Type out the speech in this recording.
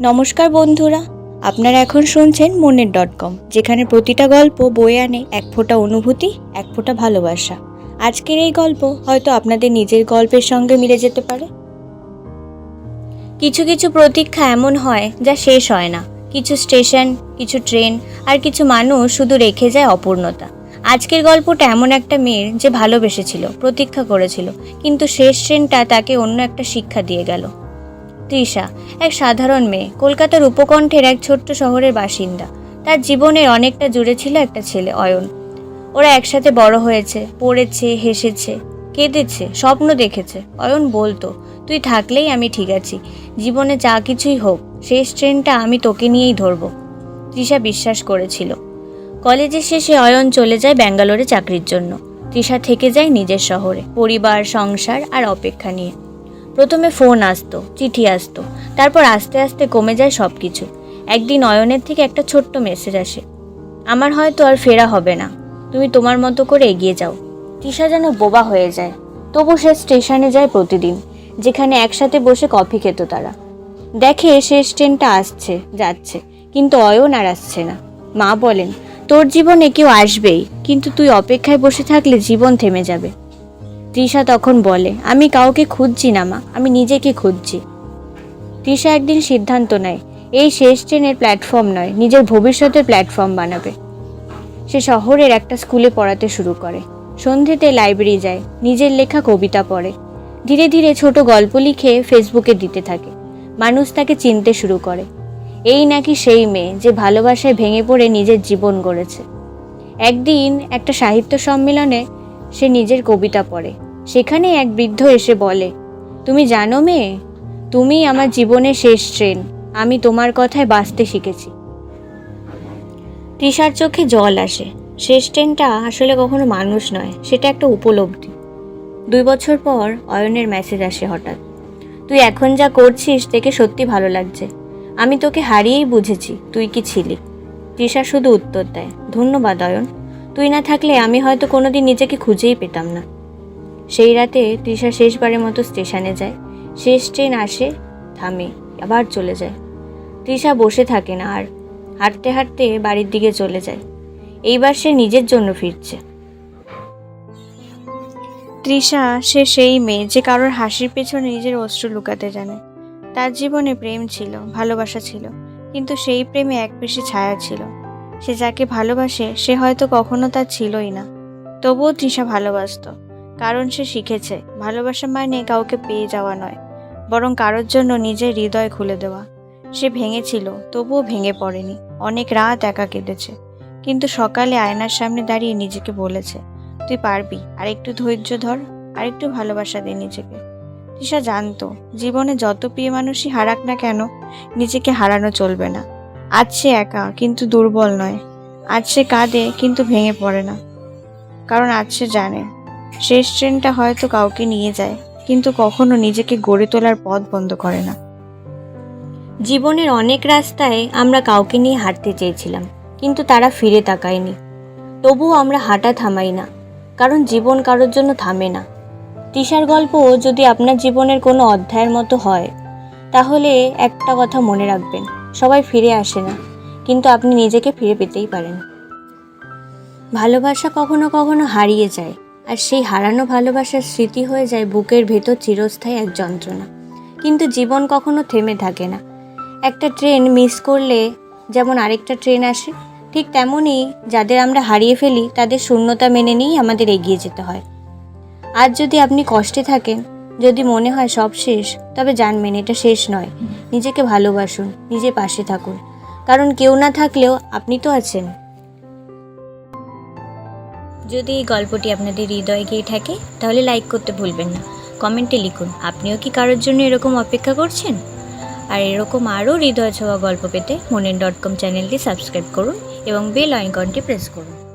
নমস্কার বন্ধুরা, আপনারা এখন শুনছেন মনের ডট কম, যেখানে প্রতিটা গল্প বয়ে আনে এক ফোঁটা অনুভূতি, এক ফোঁটা ভালোবাসা। আজকের এই গল্প হয়তো আপনাদের নিজের গল্পের সঙ্গে মিলে যেতে পারে। কিছু কিছু প্রতীক্ষা এমন হয় যা শেষ হয় না। কিছু স্টেশন, কিছু ট্রেন আর কিছু মানুষ শুধু রেখে যায় অপূর্ণতা। আজকের গল্পটা এমন একটা মেয়ের যে ভালোবেসেছিল, প্রতীক্ষা করেছিল, কিন্তু শেষ ট্রেনটা তাকে অন্য একটা শিক্ষা দিয়ে গেল। তৃষা, এক সাধারণ মেয়ে, কলকাতার উপকণ্ঠের এক ছোট্ট শহরের বাসিন্দা। তার জীবনের অনেকটা জুড়ে ছিল একটা ছেলে, অয়ন। ওরা একসাথে বড় হয়েছে, পড়েছে, হেসেছে, কেঁদেছে, স্বপ্ন দেখেছে। অয়ন বলতো, তুই থাকলেই আমি ঠিক আছি, জীবনে যা কিছুই হোক, শেষ ট্রেনটা আমি তোকে নিয়েই ধরবো। তৃষা বিশ্বাস করেছিল। কলেজের শেষে অয়ন চলে যায় ব্যাঙ্গালোরে চাকরির জন্য। তৃষা থেকে যায় নিজের শহরে, পরিবার, সংসার আর অপেক্ষা নিয়ে। প্রথমে ফোন আসতো, চিঠি আসতো, তারপর আস্তে আস্তে কমে যায় সব কিছু একদিন অয়নের থেকে একটা ছোট্ট মেসেজ আসে। আমার হয়তো আর ফেরা হবে না। তুমি তোমার মতো করে এগিয়ে যাও। তৃষা যেন বোবা হয়ে যায়। তবু সে স্টেশনে যায় প্রতিদিন, যেখানে একসাথে বসে কফি খেত তারা। দেখে শেষ ট্রেনটা আসছে, যাচ্ছে, কিন্তু অয়ন আর আসছে না। মা বলেন, তোর জীবনে কেউ আসবেই, কিন্তু তুই অপেক্ষায় বসে থাকলে জীবন থেমে যাবে। তৃষা তখন বলে, আমি কাউকে খুঁজছি না, মা, আমি নিজেকে খুঁজছি। তৃষা একদিন সিদ্ধান্ত নেয়, এই শেষ ট্রেনের প্ল্যাটফর্ম নয়, নিজের ভবিষ্যতের প্ল্যাটফর্ম বানাবে। সে শহরের একটা স্কুলে পড়াতে শুরু করে। সন্ধেতে লাইব্রেরি যায়, নিজের লেখা কবিতা পড়ে। ধীরে ধীরে ছোট গল্প লিখে ফেসবুকে দিতে থাকে। মানুষ তাকে চিনতে শুরু করে। এই নাকি সেই মেয়ে যে ভালোবাসায় ভেঙে পড়ে নিজের জীবন গড়েছে। একদিন একটা সাহিত্য সম্মেলনে সে নিজের কবিতা পড়ে। সেখানে এক বৃদ্ধ এসে বলে, তুমি জানো মেয়ে, তুমি আমার জীবনের শেষ ট্রেন, আমি তোমার কথায় বাঁচতে শিখেছি তৃষার চোখে জল আসে। শেষ ট্রেনটা আসলে কখনো মানুষ নয়, সেটা একটা উপলব্ধি। দুই বছর পর অয়নের মেসেজ আসে হঠাৎ। তুই এখন যা করছিস দেখে সত্যি ভালো লাগছে। আমি তোকে হারিয়েই বুঝেছি, তুই কি ছিলি তৃষা শুধু উত্তর দেয়, ধন্যবাদ অয়ন তুই না থাকলে আমি হয়তো কোনোদিন নিজেকে খুঁজেই পেতাম না। সেই রাতে তৃষা শেষবারের মতো স্টেশনে যায়। শেষ ট্রেন আসে, থামে, আবার চলে যায়। তৃষা বসে থাকে না আর হাঁটতে হাঁটতে বাড়ির দিকে চলে যায়। এইবার সে নিজের জন্য ফিরছে। তৃষা, সে সেই মেয়ে যে কারোর হাসির পেছনে নিজের অশ্রু লুকাতে জানে। তার জীবনে প্রেম ছিল, ভালোবাসা ছিল, কিন্তু সেই প্রেমে এক পেশে ছায়া ছিল। সে যাকে ভালোবাসে, সে হয়তো কখনো তার ছিলই না। তবুও তৃষা ভালোবাসতো, কারণ সে শিখেছে, ভালোবাসা মানে কাউকে পেয়ে যাওয়া নয়, বরং কারোর জন্য নিজের হৃদয় খুলে দেওয়া। সে ভেঙেছিল, তবুও ভেঙে পড়েনি, অনেক রাত একা কেটেছে, কিন্তু সকালে আয়নার সামনে দাঁড়িয়ে নিজেকে বলেছে, তুই পারবি আর একটু ধৈর্য ধর আর একটু ভালোবাসা দে নিজেকে। তৃষা জানতো, জীবনে যত প্রিয় মানুষই হারাক না কেন, নিজেকে হারানো চলবে না। আজ সে একা, কিন্তু দুর্বল নয়। আজ সে কাঁদে, কিন্তু ভেঙে পড়ে না। কারণ আজ সে জানে, শেষ ট্রেনটা হয়তো কাউকে নিয়ে যায়, কিন্তু কখনো নিজেকে গড়ে তোলার পথ বন্ধ করে না। জীবনের অনেক রাস্তায় আমরা কাউকে নিয়ে হাঁটতে চেয়েছিলাম, কিন্তু তারা ফিরে তাকায়নি। তবুও আমরা হাঁটা থামাই না, কারণ জীবন কারোর জন্য থামে না। তৃষার গল্প যদি আপনার জীবনের কোনো অধ্যায়ের মতো হয়, তাহলে একটা কথা মনে রাখবেন। সবাই ফিরে আসে না। কিন্তু আপনি নিজেকে ফিরে পেতেই পারেন। ভালোবাসা কখনো কখনো হারিয়ে যায়, আর সেই হারানো ভালোবাসার স্মৃতি হয়ে যায় বুকের ভেতর চিরস্থায়ী এক যন্ত্রণা। কিন্তু জীবন কখনো থেমে থাকে না। একটা ট্রেন মিস করলে যেমন আরেকটা ট্রেন আসে, ঠিক তেমনই যাদের আমরা হারিয়ে ফেলি তাদের শূন্যতা মেনে নিয়েই আমাদের এগিয়ে যেতে হয়। আজ যদি আপনি কষ্টে থাকেন, যদি মনে হয় সব শেষ, তবে জানবেন এটা শেষ নয়। নিজেকে ভালোবাসুন, নিজে পাশে থাকুন। কারণ কেউ না থাকলেও আপনি তো আছেন। যদি এই গল্পটি আপনাদের হৃদয়ে গিয়ে থাকে, তাহলে লাইক করতে ভুলবেন না। কমেন্টে লিখুন, আপনিও কি কারোর জন্য এরকম অপেক্ষা করছেন? আর এরকম আরও হৃদয় ছোঁয়া গল্প পেতে মনের ডট কম চ্যানেলটি সাবস্ক্রাইব করুন এবং বেল আইকনটি প্রেস করুন।